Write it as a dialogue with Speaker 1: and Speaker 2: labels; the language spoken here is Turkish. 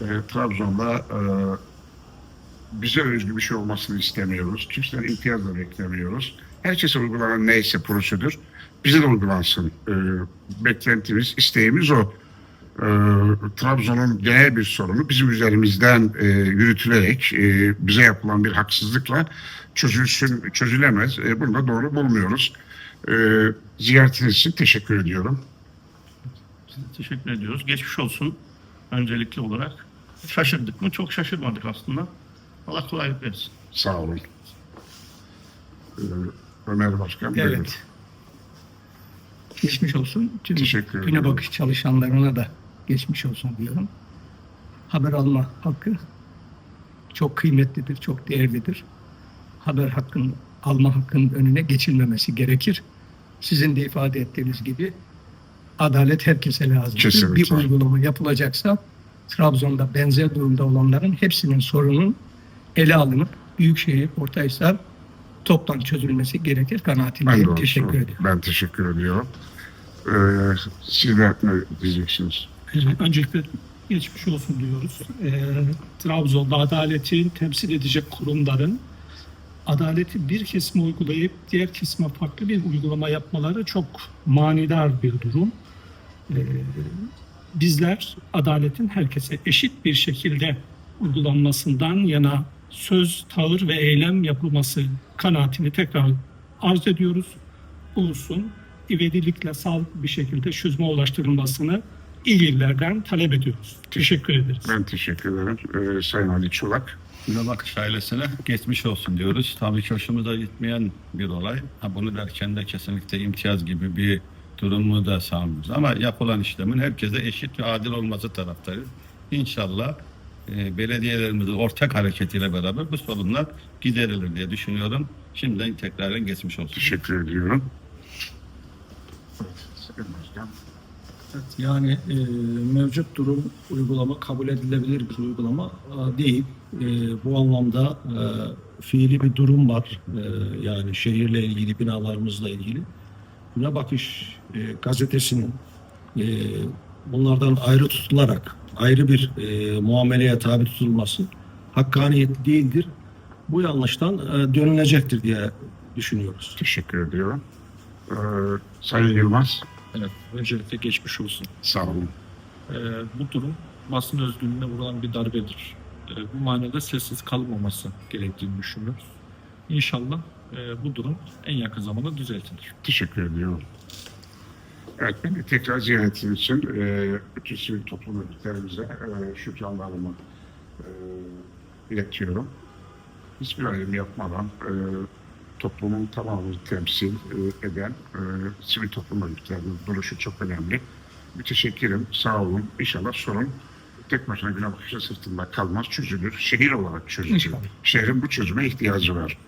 Speaker 1: e, Trabzon'da e, bize özgü bir şey olmasını istemiyoruz. Kimseden imtiyaz da beklemiyoruz. Herkese uygulanan neyse prosedür bize de uygulansın. E, beklentimiz, isteğimiz o. E, Trabzon'un genel bir sorunu bizim üzerimizden e, yürütülerek e, bize yapılan bir haksızlıkla çözülsün, çözülemez. E, bunu da doğru bulmuyoruz. E, ziyaretiniz için teşekkür ediyorum.
Speaker 2: Teşekkür ediyoruz. Geçmiş olsun öncelikli olarak. Şaşırdık mı? Çok şaşırmadık aslında. Allah kolaylık versin.
Speaker 1: Sağ olun. Ee, Ömer Başkan. buyurun.
Speaker 3: Evet. Geçmiş olsun. Tüm
Speaker 1: Teşekkür ederim.
Speaker 3: güne bakış çalışanlarına da geçmiş olsun diyorum. Haber alma hakkı çok kıymetlidir, çok değerlidir. Haber hakkının, alma hakkının önüne geçilmemesi gerekir. Sizin de ifade ettiğiniz gibi adalet herkese lazım.
Speaker 1: Kesinlikle.
Speaker 3: Bir uygulama yapılacaksa Trabzon'da benzer durumda olanların hepsinin sorunun ele alınıp Büyükşehir, Ortaysar toptan çözülmesi gerekir kanaatindeyim. Teşekkür ediyorum.
Speaker 1: Ben teşekkür ediyorum. Ee, sizler ne diyeceksiniz?
Speaker 4: Ee, Öncelikle geçmiş olsun diyoruz. Ee, Trabzon'da adaleti temsil edecek kurumların adaleti bir kesime uygulayıp diğer kesime farklı bir uygulama yapmaları çok manidar bir durum. Ee, bizler adaletin herkese eşit bir şekilde uygulanmasından yana söz, tavır ve eylem yapılması kanaatini tekrar arz ediyoruz. Ulusun ivedilikle sağlıklı bir şekilde çözüme ulaştırılmasını ilgililerden talep ediyoruz. Teşekkür ederiz.
Speaker 1: Ben teşekkür ederim. Ee, Sayın Ali Çolak.
Speaker 5: Güne bakış ailesine geçmiş olsun diyoruz. Tabii ki hoşumuza gitmeyen bir olay. Ha, bunu derken de kesinlikle imtiyaz gibi bir durumu da sağlamıyoruz. Ama yapılan işlemin herkese eşit ve adil olması taraftarıyız. İnşallah e, belediyelerimizin ortak hareketiyle beraber bu sorunlar giderilir diye düşünüyorum. Şimdiden tekrar geçmiş olsun.
Speaker 1: Teşekkür ediyorum.
Speaker 6: Evet, Yani e, mevcut durum uygulama kabul edilebilir bir uygulama e, değil. E, bu anlamda e, fiili bir durum var. E, yani şehirle ilgili, binalarımızla ilgili. Buna bakış e, gazetesinin e, bunlardan ayrı tutularak ayrı bir e, muameleye tabi tutulması hakkaniyetli değildir. Bu yanlıştan e, dönülecektir diye düşünüyoruz.
Speaker 1: Teşekkür ediyorum. Ee, Sayın Yılmaz.
Speaker 7: Evet, öncelikle geçmiş olsun.
Speaker 1: Sağ olun.
Speaker 7: Ee, bu durum basın özgürlüğüne vurulan bir darbedir. Ee, bu manada sessiz kalmaması gerektiğini düşünüyoruz. İnşallah e, bu durum en yakın zamanda düzeltilir.
Speaker 1: Teşekkür ediyorum. Evet, ben de tekrar ziyaretin için e, bütün sivil toplum örgütlerimize e, şükranlarımı e, iletiyorum. Hiçbir ayrım yapmadan e, toplumun tamamını temsil e, eden e, sivil toplum örgütlerinin duruşu çok önemli. Müteşekkirim, sağ olun. İnşallah sorun tek başına güne bakışı sırtında kalmaz, çözülür. Şehir olarak çözülür.
Speaker 3: İnşallah.
Speaker 1: Şehrin bu çözüme ihtiyacı var.